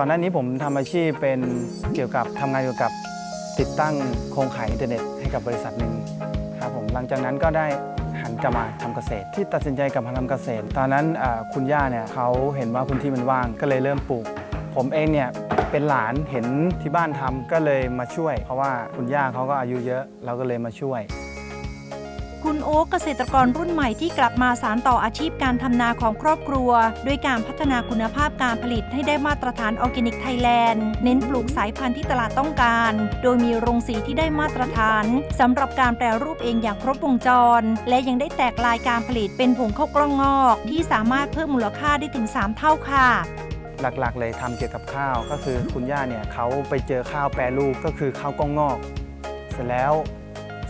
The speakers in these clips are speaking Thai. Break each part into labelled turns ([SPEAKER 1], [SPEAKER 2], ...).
[SPEAKER 1] ก่อนหน้านี้ผมทำอาชีพเป็นเกี่ยวกับทำงานเกี่ยวกับติดตั้งโครงข่ายอินเทอร์เน็ตให้กับบริษัทหนึ่งครับผมหลังจากนั้นก็ได้หันกลับมาทำเกษตร ที่ตัดสินใจกลับมาทำเกษตร ตอนนั้นคุณย่าเนี่ยเขาเห็นว่าพื้นที่มันว่างก็เลยเริ่มปลูก ผมเองเนี่ยเป็นหลานเห็นที่บ้านทำก็เลยมาช่วย เพราะว่าคุณย่าเขาก็อายุเยอะเราก็เลยมาช่วย
[SPEAKER 2] คุณโอ๊กเกษตรกรรุ่นใหม่ที่กลับมาสารต่ออาชีพการทำนาของครอบครัว ด้วยการพัฒนาคุณภาพการผลิตให้ได้มาตรฐานออร์แกนิกไทยแลนด์เน้นปลูกสายพันธุ์ที่ตลาดต้องการ โดยมีโรงสีที่ได้มาตรฐานสำหรับการแปรรูปเองอย่างครบวงจร และยังได้แตกลายการผลิตเป็นผงข้าวกล้องงอก ที่สามารถเพิ่มมูลค่าได้ถึง 3 เท่าค่ะ
[SPEAKER 1] หลักๆ เลยทำเกี่ยวกับข้าวก็คือคุณย่าเนี่ยเขาไปเจอข้าวแปรรูปก็คือข้าวกล้องงอก เสร็จแล้ว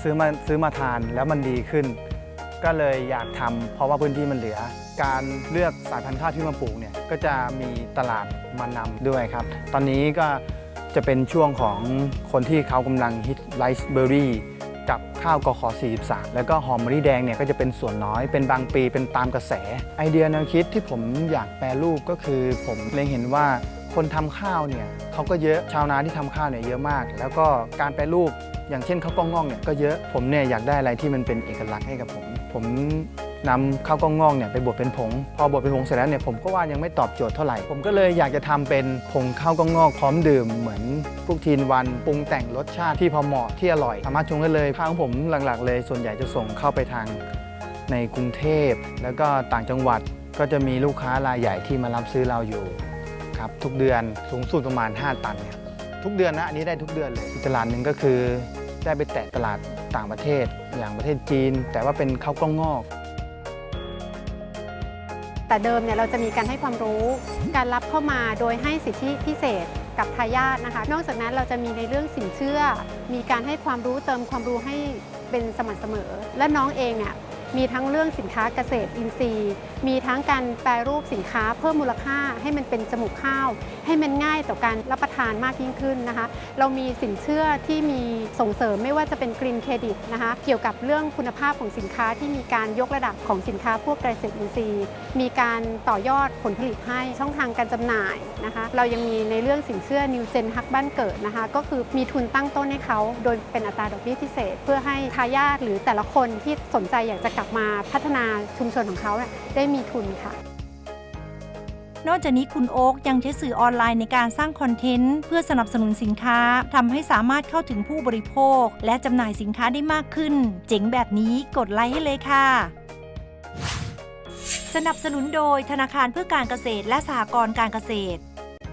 [SPEAKER 1] ซื้อมาซื้อมาทานแล้วมันดีขึ้น ก็เลยอยากทำเพราะว่าพื้นที่มันเหลือ การเลือกสายพันธุ์ข้าวที่มาปลูกเนี่ยก็จะมีตลาดมานำด้วยครับ ตอนนี้ก็จะเป็นช่วงของคนที่เขากำลังฮิตไรซ์เบอร์รี่กับข้าวกขอ43 แล้วก็หอมมะลิแดงเนี่ยก็จะเป็นส่วนน้อยเป็นบางปีเป็นตามกระแส ไอเดียแนวคิดที่ผมอยากแปรรูปก็คือ ผมเล็งเห็นว่า คนทำข้าวเนี่ยเขาก็เยอะชาวนาที่ทำข้าวเนี่ยเยอะมาก แล้วก็การแปรรูปอย่างเช่นข้าวกล้องงอกเนี่ยก็เยอะผมเนี่ยอยากได้อะไรที่มันเป็นเอกลักษณ์ให้กับผม ผมนำข้าวกล้องงอกเนี่ยไปบดเป็นผง พอบดเป็นผงเสร็จแล้วเนี่ยผมก็ว่ายังไม่ตอบโจทย์เท่าไหร่ ผมก็เลยอยากจะทำเป็นผงข้าวกล้องงอกพร้อมดื่มเหมือนพวกทีนวันปรุงแต่งรสชาติที่พอเหมาะที่อร่อย สามารถชงได้เลยข้าวของผมหลักๆ เลย ส่วนใหญ่จะส่งเข้าไปทางในกรุงเทพ แล้วก็ต่างจังหวัดก็จะมีลูกค้ารายใหญ่ที่มารับซื้อเราอยู่ ครับทุกเดือนสูงสุดประมาณ 5 ตันเนี่ยทุกเดือนนะอันนี้ได้ทุกเดือนเลยอีกตลาดหนึ่งก็คือได้ไปแตะตลาดต่างประเทศอย่างประเทศจีน แต่ว่าเป็นข้าวกล้องงอก
[SPEAKER 3] แต่เดิมเนี่ยเราจะมีการให้ความรู้การรับเข้ามาโดยให้สิทธิพิเศษกับทายาทนะคะ นอกจากนั้นเราจะมีในเรื่องสินเชื่อ มีการให้ความรู้เติมความรู้ให้เป็นสม่ำเสมอ และน้องเองเนี่ย มีทั้งเรื่องสินค้าเกษตรอินทรีย์ มีทั้งการแปรรูปสินค้าเพิ่มมูลค่าให้มันเป็นจมูกข้าว ให้มันง่ายต่อการรับประทานมากยิ่งขึ้นนะคะ เรามีสินเชื่อที่มีส่งเสริมไม่ว่าจะเป็นกรีนเครดิตนะคะเกี่ยวกับเรื่องคุณภาพของสินค้าที่มีการยกระดับของสินค้าพวกเกษตรอินทรีย์ มีการต่อยอดผลผลิตให้ช่องทางการจำหน่ายนะคะ เรายังมีในเรื่องสินเชื่อ New Gen ฮักบ้านเกิดนะคะ ก็คือมีทุนตั้งต้นให้เขา โดยเป็นอัตราดอกเบี้ยพิเศษ เพื่อให้ทายาทหรือแต่ละคนที่สนใจอยากจะกลับมาพัฒนาชุมชนของเขาได้มีทุนค่ะ
[SPEAKER 2] นอกจากนี้คุณโอ๊กยังใช้สื่อออนไลน์ในการสร้างคอนเทนต์ เพื่อสนับสนุนสินค้าทำให้สามารถเข้าถึงผู้บริโภค และจำหน่ายสินค้าได้มากขึ้น เจ๋งแบบนี้กดไลค์ให้เลยค่ะสนับสนุนโดยธนาคารเพื่อการเกษตรและสหกรณ์การเกษตร